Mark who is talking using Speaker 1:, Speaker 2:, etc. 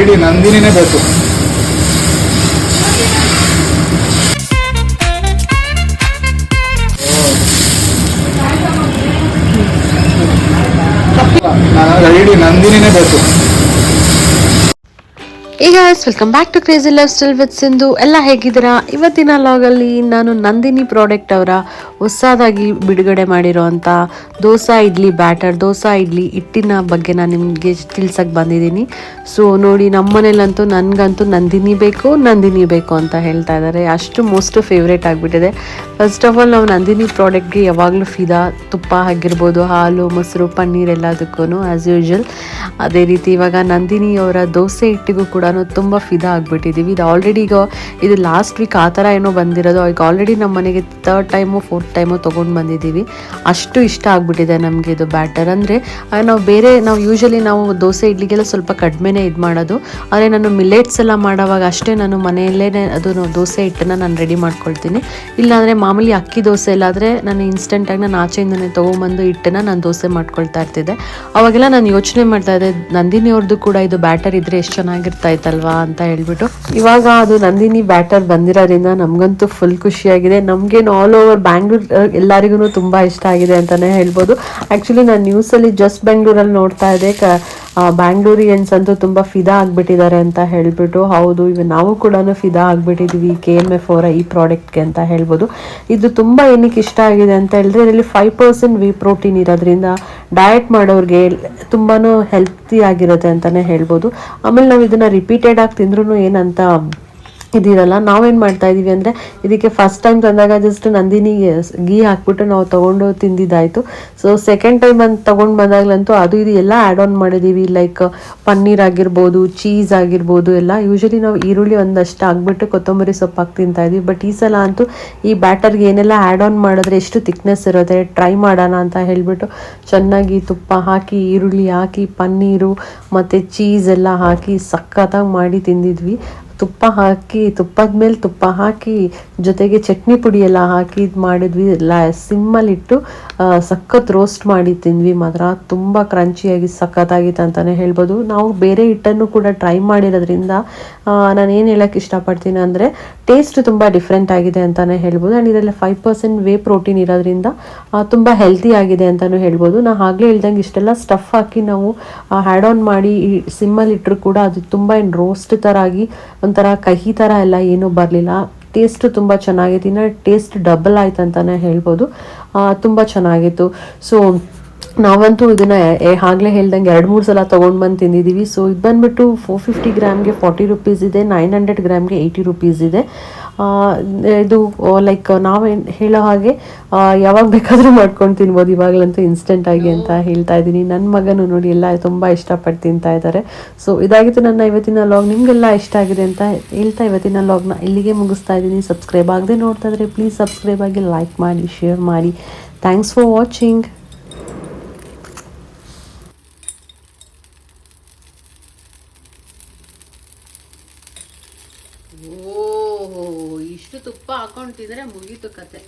Speaker 1: ಇಡೀ ನಂದಿನಿನೇ ಬೇಕು. ಇಡೀ ನಂದಿನಿನೇ ಬೇಕು.
Speaker 2: ಈಗ welcome back to crazy lifestyle with Sindhu ಎಲ್ಲ ಹೇಗಿದ್ದೀರಾ? ಇವತ್ತಿನ ಲಾಗಲ್ಲಿ ನಾನು ನಂದಿನಿ ಪ್ರಾಡಕ್ಟ್ ಅವರ ಹೊಸದಾಗಿ ಬಿಡುಗಡೆ ಮಾಡಿರೋವಂಥ ದೋಸಾ ಇಡ್ಲಿ ಬ್ಯಾಟರ್ ದೋಸಾ ಇಡ್ಲಿ ಹಿಟ್ಟಿನ ಬಗ್ಗೆ ನಾನು ನಿಮಗೆ ತಿಳ್ಸಕ್ಕೆ ಬಂದಿದ್ದೀನಿ. ಸೊ ನೋಡಿ, ನಮ್ಮನೇಲಂತೂ ನನಗಂತೂ ನಂದಿನಿ ಬೇಕು ನಂದಿನಿ ಬೇಕು ಅಂತ ಹೇಳ್ತಾ ಇದ್ದಾರೆ. ಅಷ್ಟು ಮೋಸ್ಟ್ ಫೇವ್ರೇಟ್ ಆಗಿಬಿಟ್ಟಿದೆ. ಫಸ್ಟ್ ಆಫ್ ಆಲ್ ನಾವು ನಂದಿನಿ ಪ್ರಾಡಕ್ಟ್ಗೆ ಯಾವಾಗಲೂ ಫಿದಾ ತುಪ್ಪ ಆಗಿರ್ಬೋದು, ಹಾಲು, ಮೊಸರು, ಪನ್ನೀರ್ ಎಲ್ಲದಕ್ಕೂ ಆ್ಯಸ್ ಯೂಶುವಲ್ ಅದೇ ರೀತಿ ಇವಾಗ ನಂದಿನಿ ಅವರ ದೋಸೆ ಹಿಟ್ಟಿಗೂ ಕೂಡ ತುಂಬ ಫಿದಾ ಆಗಿಬಿಟ್ಟಿದ್ದೀವಿ ಇದು ಆಲ್ರೆಡಿ ಈಗ ಇದು ಲಾಸ್ಟ್ ವೀಕ್ ಆ ಥರ ಏನೋ ಬಂದಿರೋದು. ಈಗ ಆಲ್ರೆಡಿ ನಮ್ಮ ಮನೆಗೆ ತರ್ಡ್ ಟೈಮು ಫೋರ್ತ್ ಟೈಮು ತೊಗೊಂಡು ಬಂದಿದ್ದೀವಿ ಅಷ್ಟು ಇಷ್ಟ ಆಗಿಬಿಟ್ಟಿದೆ ನಮಗೆ ಇದು ಬ್ಯಾಟರ್ ಅಂದರೆ ನಾವು ಬೇರೆ, ನಾವು ಯೂಶಲಿ ನಾವು ದೋಸೆ ಇಡ್ಲಿಗೆಲ್ಲ ಸ್ವಲ್ಪ ಕಡಿಮೆನೇ ಇದು ಮಾಡೋದು. ಆದರೆ ನಾನು ಮಿಲೆಟ್ಸ್ ಎಲ್ಲ ಮಾಡೋವಾಗ ಅಷ್ಟೇ ನಾನು ಮನೆಯಲ್ಲೇ ಅದು ದೋಸೆ ಹಿಟ್ಟನ್ನು ನಾನು ರೆಡಿ ಮಾಡ್ಕೊಳ್ತೀನಿ. ಇಲ್ಲಾಂದರೆ ಮಾಮೂಲಿ ಅಕ್ಕಿ ದೋಸೆ ಎಲ್ಲಾದರೆ ನಾನು ಇನ್ಸ್ಟೆಂಟಾಗಿ ನಾನು ಆಚೆಯಿಂದನೇ ತೊಗೊಂಬಂದು ಹಿಟ್ಟನ್ನು ನಾನು ದೋಸೆ ಮಾಡ್ಕೊಳ್ತಾ ಇರ್ತಿದ್ದೆ. ಅವಾಗೆಲ್ಲ ನಾನು ಯೋಚನೆ ಮಾಡ್ತಾ ಇದ್ದೆ ನಂದಿನಿ ಅವ್ರದ್ದು ಕೂಡ ಇದು ಬ್ಯಾಟರ್ ಇದ್ರೆ ಎಷ್ಟು ಚೆನ್ನಾಗಿರ್ತಾ ಇತ್ತಲ್ವಾ ಅಂತ ಹೇಳ್ಬಿಟ್ಟು. ಇವಾಗ ಅದು ನಂದಿನಿ ಬ್ಯಾಟರ್ ಬಂದಿರೋದ್ರಿಂದ ನಮಗಂತೂ ಫುಲ್ ಖುಷಿಯಾಗಿದೆ. ನಮಗೇನು ಆಲ್ ಓವರ್ ಬ್ಯಾಂಗ್ಳೂರ್ ಎಲ್ಲರಿಗೂ ತುಂಬ ಇಷ್ಟ ಆಗಿದೆ ಅಂತಲೇ ಹೇಳ್ಬೋದು. ಆ್ಯಕ್ಚುಲಿ ನಾನು ನ್ಯೂಸಲ್ಲಿ ಜಸ್ಟ್ ಬೆಂಗಳೂರಲ್ಲಿ ನೋಡ್ತಾ ಇದ್ದೆ. ಬ್ಯಾಂಗ್ಳೂರಿಯನ್ಸ್ ಅಂತೂ ತುಂಬ ಫಿದಾ ಆಗಿಬಿಟ್ಟಿದ್ದಾರೆ ಅಂತ ಹೇಳ್ಬಿಟ್ಟು, ಹೌದು, ಇವ ನಾವು ಕೂಡ ಫಿದಾ ಆಗಿಬಿಟ್ಟಿದ್ವಿ ಕೆ ಎಂ ಎಫ್ ಅವರ ಈ ಪ್ರಾಡಕ್ಟ್ಗೆ ಅಂತ ಹೇಳ್ಬೋದು. ಇದು ತುಂಬ ಏನಕ್ಕೆ ಇಷ್ಟ ಆಗಿದೆ ಅಂತ ಹೇಳಿದ್ರೆ, ಇದರಲ್ಲಿ ಫೈವ್ ಪರ್ಸೆಂಟ್ ವಿ ಪ್ರೋಟೀನ್ ಇರೋದ್ರಿಂದ ಡಯಟ್ ಮಾಡೋರಿಗೆ ತುಂಬಾ ಹೆಲ್ತಿ ಆಗಿರುತ್ತೆ ಅಂತಲೇ ಹೇಳ್ಬೋದು. ಆಮೇಲೆ ನಾವು ಇದನ್ನು ರಿಪೀಟೆಡ್ ಆಗಿ ತಿಂದ್ರೂ ಏನಂತ ಇದಿರಲ್ಲ, ನಾವೇನು ಮಾಡ್ತಾ ಇದೀವಿ ಅಂದರೆ ಇದಕ್ಕೆ ಫಸ್ಟ್ ಟೈಮ್ ತಂದಾಗ ಜಸ್ಟ್ ನಂದಿನಿ ಗೀ ಹಾಕ್ಬಿಟ್ಟು ನಾವು ತೊಗೊಂಡು ತಿಂದಿದ್ದಾಯಿತು. ಸೊ ಸೆಕೆಂಡ್ ಟೈಮ್ ಅಂತ ತೊಗೊಂಡು ಬಂದಾಗಲಂತೂ ಅದು ಇದು ಎಲ್ಲ ಆ್ಯಡ್ ಆನ್ ಮಾಡಿದ್ದೀವಿ ಲೈಕ್ ಪನ್ನೀರ್ ಆಗಿರ್ಬೋದು ಚೀಸ್ ಆಗಿರ್ಬೋದು ಎಲ್ಲ. ಯೂಶಲಿ ನಾವು ಈರುಳ್ಳಿ ಒಂದಷ್ಟು ಹಾಕ್ಬಿಟ್ಟು ಕೊತ್ತಂಬರಿ ಸೊಪ್ಪು ಹಾಕಿ ತಿಂತಾ ಇದೀವಿ. ಬಟ್ ಈ ಸಲ ಅಂತೂ ಈ ಬ್ಯಾಟರ್ಗೆ ಏನೆಲ್ಲ ಆ್ಯಡ್ ಆನ್ ಮಾಡಿದ್ರೆ ಎಷ್ಟು ತಿಕ್ನೆಸ್ ಇರುತ್ತೆ ಟ್ರೈ ಮಾಡೋಣ ಅಂತ ಹೇಳಿಬಿಟ್ಟು ಚೆನ್ನಾಗಿ ತುಪ್ಪ ಹಾಕಿ, ಈರುಳ್ಳಿ ಹಾಕಿ, ಪನ್ನೀರು ಮತ್ತು ಚೀಸ್ ಎಲ್ಲ ಹಾಕಿ ಸಖತ್ತಾಗಿ ಮಾಡಿ ತಿಂದಿದ್ವಿ. ತುಪ್ಪ ಹಾಕಿ, ತುಪ್ಪದ ಮೇಲೆ ತುಪ್ಪ ಹಾಕಿ, ಜೊತೆಗೆ ಚಟ್ನಿ ಪುಡಿ ಎಲ್ಲ ಹಾಕಿ ಇದು ಮಾಡಿದ್ವಿ. ಎಲ್ಲ ಸಿಮ್ಮಲ್ಲಿಟ್ಟು ಸಖತ್ ರೋಸ್ಟ್ ಮಾಡಿ ತಿಂದ್ವಿ ಮಾತ್ರ. ತುಂಬ ಕ್ರಂಚಿಯಾಗಿ ಸಖತ್ತಾಗಿತ್ತು ಅಂತಲೇ ಹೇಳ್ಬೋದು. ನಾವು ಬೇರೆ ಹಿಟ್ಟನ್ನು ಕೂಡ ಟ್ರೈ ಮಾಡಿರೋದ್ರಿಂದ ನಾನು ಏನು ಹೇಳೋಕ್ಕೆ ಇಷ್ಟಪಡ್ತೀನಿ ಅಂದರೆ ಟೇಸ್ಟ್ ತುಂಬ ಡಿಫ್ರೆಂಟ್ ಆಗಿದೆ ಅಂತಲೇ ಹೇಳ್ಬೋದು. ಆ್ಯಂಡ್ ಇದರಲ್ಲಿ ಫೈವ್ ಪರ್ಸೆಂಟ್ ವೇ ಪ್ರೋಟೀನ್ ಇರೋದ್ರಿಂದ ತುಂಬ ಹೆಲ್ತಿ ಆಗಿದೆ ಅಂತಲೂ ಹೇಳ್ಬೋದು. ನಾ ಆಗಲೇ ಹೇಳ್ದಂಗೆ ಇಷ್ಟೆಲ್ಲ ಸ್ಟಫ್ ಹಾಕಿ ನಾವು ಹ್ಯಾಡ್ ಆನ್ ಮಾಡಿ ಸಿಮ್ಮಲ್ಲಿ ಇಟ್ಟರು ಕೂಡ ಅದು ತುಂಬ ಏನು ರೋಸ್ಟ್ ಥರ ಆಗಿ ಒಂಥರ ಕಹಿ ಥರ ಎಲ್ಲ ಏನೂ ಬರಲಿಲ್ಲ. ಟೇಸ್ಟ್ ತುಂಬ ಚೆನ್ನಾಗಿತ್ತು. ಇನ್ನು ಟೇಸ್ಟ್ ಡಬಲ್ ಆಯ್ತು ಅಂತಲೇ ಹೇಳ್ಬೋದು. ತುಂಬ ಚೆನ್ನಾಗಿತ್ತು. ಸೊ ನಾವಂತೂ ಇದನ್ನು ಆಗಲೇ ಹೇಳ್ದಂಗೆ ಎರಡು ಮೂರು ಸಲ ತೊಗೊಂಡು ಬಂದು ತಿಂದಿದ್ದೀವಿ ಸೊ ಇದು ಬಂದುಬಿಟ್ಟು ಫೋರ್ ಫಿಫ್ಟಿ ಗ್ರಾಮ್ಗೆ ಫಾರ್ಟಿ ರುಪೀಸ್ ಇದೆ ನೈನ್ ಹಂಡ್ರೆಡ್ ಗ್ರಾಮ್ಗೆ ಏಯ್ಟಿ ರುಪೀಸ್ ಇದೆ. ಇದು ಲೈಕ್ ನಾವೇನು ಹೇಳೋ ಹಾಗೆ ಯಾವಾಗ ಬೇಕಾದರೂ ಮಾಡ್ಕೊಂಡು ತಿನ್ಬೋದು. ಇವಾಗಲಂತೂ ಇನ್ಸ್ಟೆಂಟ್ ಆಗಿ ಅಂತ ಹೇಳ್ತಾ ಇದ್ದೀನಿ. ನನ್ನ ಮಗನು ನೋಡಿ ಎಲ್ಲ ತುಂಬ ಇಷ್ಟಪಟ್ಟು ತಿಂತಾ ಇದ್ದಾರೆ. ಸೊ ಇದಾಗಿತ್ತು ನನ್ನ ಇವತ್ತಿನ ಲಾಗ್ ನಿಮಗೆಲ್ಲ ಇಷ್ಟ ಆಗಿದೆ ಅಂತ ಹೇಳ್ತಾ ಇವತ್ತಿನ ಲಾಗ್ನ ಇಲ್ಲಿಗೆ ಮುಗಿಸ್ತಾ ಇದ್ದೀನಿ. ಸಬ್ಸ್ಕ್ರೈಬ್ ಆಗದೆ ನೋಡ್ತಾ ಇದ್ರೆ ಪ್ಲೀಸ್ ಸಬ್ಸ್ಕ್ರೈಬ್ ಆಗಿ ಲೈಕ್ ಮಾಡಿ ಶೇರ್ ಮಾಡಿ. ಥ್ಯಾಂಕ್ಸ್ ಫಾರ್ ವಾಚಿಂಗ್ ಇಷ್ಟು ತುಪ್ಪ ಹಾಕೊಂಡು ಮುಗೀತು ಕತೆ.